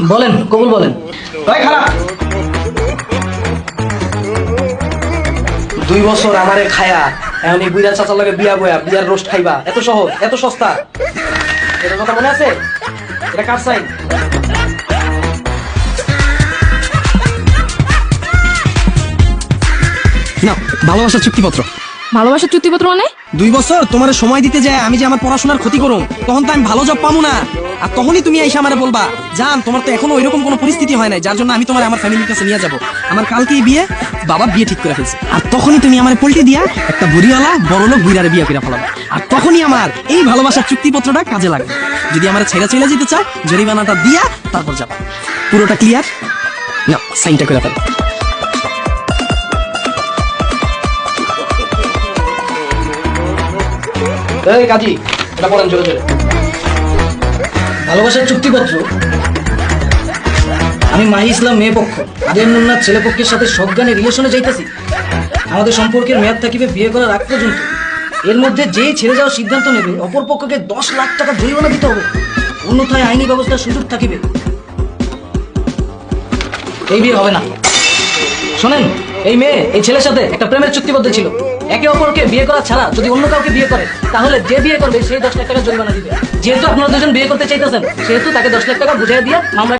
বলেন, কবুল বলেন। ভাই, খারাপ। দুই বছর আমারে খায়া এই বুইরা চাচার লগে বিয়া বয়া, বিয়ার রোস্ট খাইবা। এত সহজ, এত সস্তা। এটা কথা মনে আছে? এটা কার সাইন? না ভালোবাসার চুক্তিপত্র। ভালোবাসার চুক্তিপত্র মানে? দুই বছর তোমার সময় দিতে যায়, আমি যে আমার পড়াশোনার ক্ষতি করুম, তখন তো আমি ভালো জব পাবো না। আর তখনই তুমি এসে আমারে বলবা, জান, তোমার তো এখনও ওইরকম কোনো পরিস্থিতি হয় নাই, যার জন্য আমি তোমার আমার ফ্যামিলির কাছে নিয়ে যাব। আমার কালকেই বিয়ে, বাবা বিয়ে ঠিক করে ফেলছে। আর তখনই তুমি আমার পোল্টি দিয়া একটা বুড়িওয়ালা বড় লোক বুড়ারে বিয়ে করে ফেলাবো। আর তখনই আমার এই ভালোবাসার চুক্তিপত্রটা কাজে লাগবে। যদি আমার ছেড়ে চলে যেতে চাও, জরিমানাটা দিয়া তারপর যাবা। পুরোটা ক্লিয়ার না সাইনটা করে ফেলো। কাজী, এটা পড়েন জোরে জোরে। ভালোবাসার চুক্তিপত্র? আমি মাহি ইসলাম, মেয়ে পক্ষ। আদের মুন্নার ছেলে পক্ষের সাথে সজ্ঞানে রিলেশনে যাইতেছি। আমাদের সম্পর্কের মেয়াদ থাকিবে বিয়ে করার আগ পর্যন্ত। এর মধ্যে যেই ছেড়ে যাওয়ার সিদ্ধান্ত নেবে, অপর পক্ষকে দশ লাখ টাকা জরিমানা দিতে হবে। অন্যথায় আইনি ব্যবস্থার সুযোগ থাকিবে। এই বিয়ে হবে না। শোনেন এই মেয়ে, এই ছেলের সাথে একটা প্রেমের চুক্তিবদ্ধ ছিল। একে অপরকে বিয়ে করা ছাড়া যদি অন্য কাউকে বিয়ে করে, তাহলে যে বিয়ে করবে, সেই দশ লাখ টাকা জরিমানা দিবে। যেহেতু আপনারা দুজন বিয়ে করতে চাইতেছেন, সেহেতু তাকে দশ লাখ টাকা বুঝিয়ে দিয়ে মামলা